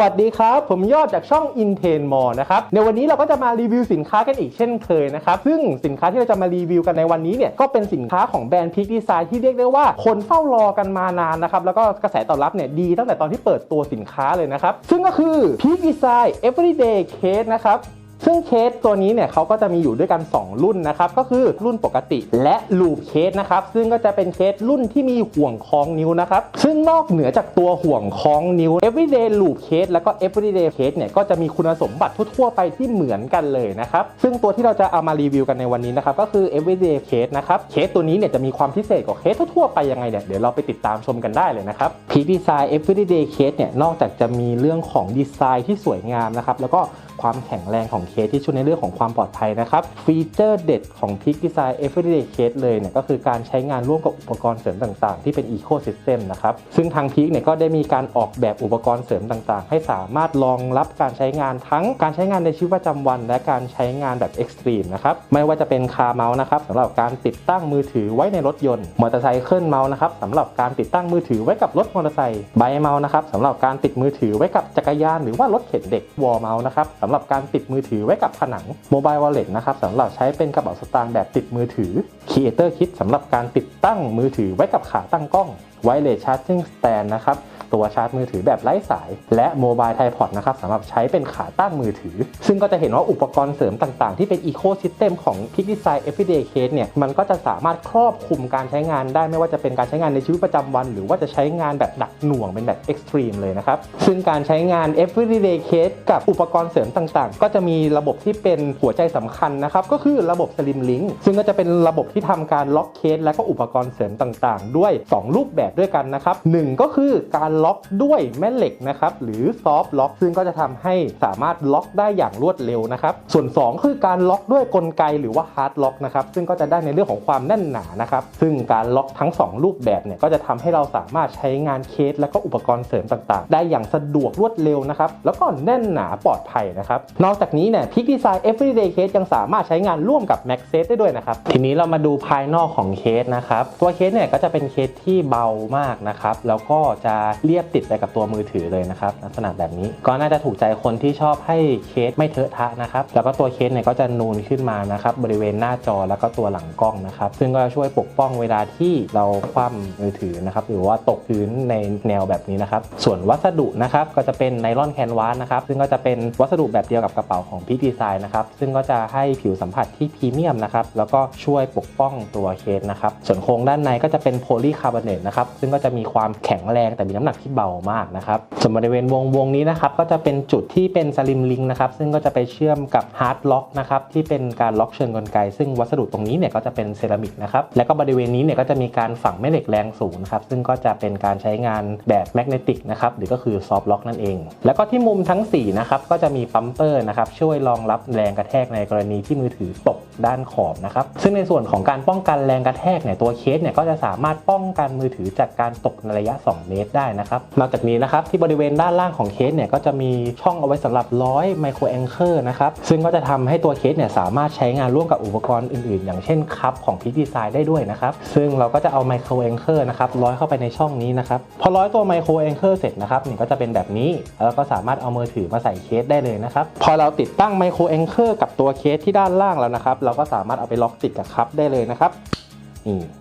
สวัสดีครับ ผมยอดจากช่อง i n t e n m o r นะครับในวันนี้เราก็จะมารีวิวสินค้ากันอีกเช่นเคยนะครับซึ่งสินค้าที่เราจะมารีวิวกันในวันนี้เนี่ยก็เป็นสินค้าของแบรนด์พิกดีไซน์ที่เรียกได้ว่าคนเฝ้ารอกันมานานนะครับแล้วก็กระแสตอบรับเนี่ยดีตั้งแต่ตอนที่เปิดตัวสินค้าเลยนะครับซึ่งก็คือพิกดีไซน์ Everyday Case นะครับ ซึ่งเคสตัวนี้เนี่ยเขาก็จะมีอยู่ด้วยกัน 2 รุ่นนะครับก็คือรุ่นปกติและลูปเคสนะครับซึ่งก็จะเป็นเคสรุ่นที่มีห่วงคล้องนิ้วนะครับซึ่งนอกเหนือจากตัวห่วงคล้องนิ้ว everyday loop case แล้วก็ everyday case เนี่ยก็จะมีคุณสมบัติทั่วๆไปที่เหมือนกันเลยนะครับซึ่งตัวที่เราจะเอามารีวิวกันในวันนี้นะครับก็คือ everyday case นะครับเคสตัวนี้เนี่ยจะมีความพิเศษกว่าเคสทั่วๆไปยังไงเนี่ยเดี๋ยวเราไปติดตามชมกันได้เลยนะครับ Peak Design everyday case เนี่ยนอกจากจะมีเรื่องของดีไซน์ที่สวยงามนะครับแล้วก็ ความแข็งแรงของเคสที่ช่วยในเรื่องของความปลอดภัยนะครับ ฟีเจอร์เด็ดของ Peak Design Everyday Case เลยเนี่ยก็คือการใช้งานร่วมกับอุปกรณ์เสริมต่างๆ ที่เป็น Ecosystem นะครับ ซึ่งทาง Peak เนี่ยก็ได้มีการออกแบบอุปกรณ์เสริมต่างๆ ให้สามารถรองรับการใช้งานทั้งการใช้งานในชีวิตประจำวัน และการใช้งานแบบ Extreme นะครับไม่ว่าจะเป็นคาร์เมาส์นะครับสำหรับการติดตั้งมือถือไว้ในรถยนต์มอเตอร์ไซค์เคลื่อนเมาส์นะครับสำหรับการติดตั้งมือถือไว้กับรถมอเตอร์ไซค์ไบเมาส์นะครับสำหรับการติดมือถือไว้กับจักรยานหรือว่ารถเข็นเด็กวอลเมาส์นะครับสำหรับการติดมือถือไว้กับผนังโมบายวอลเล็ตนะครับสำหรับใช้เป็นกระเป๋าสตางค์แบบติดมือถือ Creator Kit สำหรับการติดตั้งมือถือไว้กับขาตั้งกล้อง Wireless Charging Stand นะครับตัวชาร์จมือถือแบบไร้สาย และโมบายไทพอดนะครับสำหรับใช้เป็นขาตั้งมือถือ ซึ่งก็จะเห็นว่าอุปกรณ์เสริมต่างๆ ที่เป็นอีโคซิสเต็มของ Peak Design Everyday Case เนี่ยมันก็จะสามารถครอบคลุมการใช้งานได้ไม่ว่าจะเป็นการใช้งานในชีวิตประจำวัน หรือว่าจะใช้งานแบบดักหน่วงเป็นแบบ Extreme เลยนะครับซึ่งการใช้งาน Everyday Case กับอุปกรณ์เสริมต่างๆ ก็จะมีระบบที่เป็นหัวใจสำคัญนะครับก็คือระบบ Slim Link ซึ่งก็จะเป็นระบบที่ทำการล็อกเคสและก็อุปกรณ์เสริมต่างๆ ด้วย 2 รูปแบบด้วยกันนะครับหนึ่งก็คือการล็อกด้วยแม่เหล็กนะครับหรือซอฟต์ล็อก ซึ่งก็จะทำให้สามารถล็อกได้อย่างรวดเร็วนะครับส่วน 2 คือการล็อกด้วยกลไกหรือว่าฮาร์ดล็อกนะครับซึ่งก็จะได้ในเรื่องของความแน่นหนานะครับซึ่งการล็อกทั้ง 2 รูปแบบเนี่ยก็จะทำให้เราสามารถใช้งานเคส และก็อุปกรณ์เสริมต่างๆ ได้อย่างสะดวกรวดเร็วนะครับแล้วก็แน่นหนาปลอดภัยนะครับนอกจากนี้เนี่ยพิกดีไซน์ everyday case ยังสามารถใช้งานร่วมกับ Max Safe ได้ด้วยนะครับทีนี้เรามาดูภายนอกของเคสนะครับตัวเคสเนี่ยก็จะเป็นเคสที่เบามากนะครับ แล้วก็จะเรียบติดไปกับตัวมือถือเลยนะครับ ลักษณะแบบนี้ ก็น่าจะถูกใจคนที่ชอบให้เคสไม่เทอะทะนะครับ แล้วก็ตัวเคสเนี่ยก็จะนูนขึ้นมานะครับ บริเวณหน้าจอแล้วก็ตัวหลังกล้องนะครับ ซึ่งก็จะช่วยปกป้องเวลาที่เราคว่ำมือถือนะครับ หรือว่าตกพื้นในแนวแบบนี้นะครับ ส่วนวัสดุนะครับก็จะเป็นไนลอนแคนวาสนะครับ ซึ่งก็จะเป็นวัสดุแบบเดียวกับกระเป๋าของพีดีไซน์นะครับ ซึ่งก็จะให้ผิวสัมผัสที่พรีเมียมนะครับ แล้วก็ช่วยปกป้องตัวเคสนะครับ ส่วนโครงด้านในก็จะเป็นโพลีคาร์บอเนตนะครับซึ่งก็จะมีความแข็งแรงแต่มีน้ำหนักที่เบามากนะครับส่วนบริเวณวงวงนี้นะครับก็จะเป็นจุดที่เป็นสลิมลิงนะครับซึ่งก็จะไปเชื่อมกับฮาร์ดล็อกนะครับที่เป็นการล็อกเชิงกลไก ซึ่งวัสดุตรงนี้เนี่ยก็จะเป็นเซรามิกนะครับแล้วก็บริเวณนี้เนี่ยก็จะมีการฝังแม่เหล็กแรงสูงนะครับซึ่งก็จะเป็นการใช้งานแบบแมกเนติกนะครับหรือก็คือซอฟต์ล็อกนั่นเอง แล้วก็ที่มุมทั้ง4นะครับก็จะมีปั๊มเปอร์นะครับช่วยรองรับแรงกระแทกในกรณีที่มือถือตกด้านขอบนะครับซึ่งในส่วนของการป้องกันแรงกระแทกเนี่ยตัวเคสเนี่ยก็จะสามารถป้องกันมือถือจากการตกในระยะ 2 เมตรได้นะครับ นอกจากนี้นะครับที่บริเวณด้านล่างของเคสเนี่ยก็จะมีช่องเอาไว้สำหรับร้อยไมโครแองเกอร์นะครับ ซึ่งก็จะทำให้ตัวเคสเนี่ยสามารถใช้งานร่วมกับอุปกรณ์อื่นๆ อย่างเช่นคัพของพีดีไซน์ได้ด้วยนะครับ ซึ่งเราก็จะเอาไมโครแองเกอร์นะครับร้อยเข้าไปในช่องนี้นะครับพอร้อยตัวไมโครแองเกอร์เสร็จนะครับเนี่ยก็จะเป็นแบบนี้แล้วก็สามารถเอามือถือมาใส่เคสได้เลยนะครับพอเราติดตั้งไมโครแองเกอร์กับตัวเคสที่ด้านล่างแล้วนะครับเราก็สามารถเอาไปล็อกติดกับคัพได้เลยนะครับ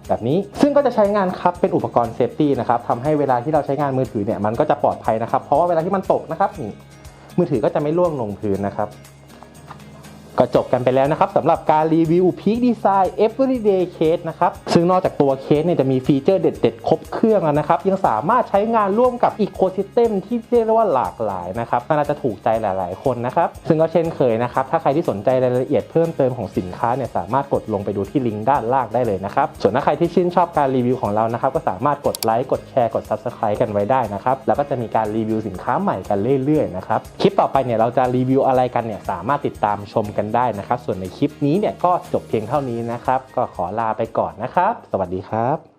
แบบนี้ ซึ่งก็จะใช้งานครับเป็นอุปกรณ์เซฟตี้นะครับทำให้เวลาที่เราใช้งานมือถือเนี่ยมันก็จะปลอดภัยนะครับ เพราะว่าเวลาที่มันตกนะครับนี่มือถือก็จะไม่ร่วงลงพื้นนะครับ ก็จบกันไปแล้วนะครับสำหรับการรีวิว Peak Design Everyday Case นะครับ ซึ่งนอกจากตัวเคสเนี่ยจะมีฟีเจอร์เด็ดๆ ครบเครื่องแล้วนะครับ ยังสามารถใช้งานร่วมกับ Ecosystem ที่เรียกได้ว่าหลากหลายนะครับ น่าจะถูกใจหลายๆ คนนะครับ ซึ่งก็เช่นเคยนะครับ ถ้าใครที่สนใจรายละเอียดเพิ่มเติมของสินค้าเนี่ยสามารถกดลงไปดูที่ลิงก์ด้านล่างได้เลยนะครับ ส่วนถ้าใครที่ชื่นชอบการรีวิวของเรานะครับก็สามารถกดไลค์กดแชร์กด Subscribe กันไว้ได้นะครับแล้วก็จะมีการรีวิวสินค้าใหม่กันเรื่อยๆนะครับคลิปต่อไปเนี่ยเราจะรีวิวอะไรกันเนี่ยสามารถติดตามชมกันได้นะครับ ส่วนในคลิปนี้เนี่ยก็จบเพียงเท่านี้นะครับ ก็ขอลาไปก่อนนะครับ สวัสดีครับ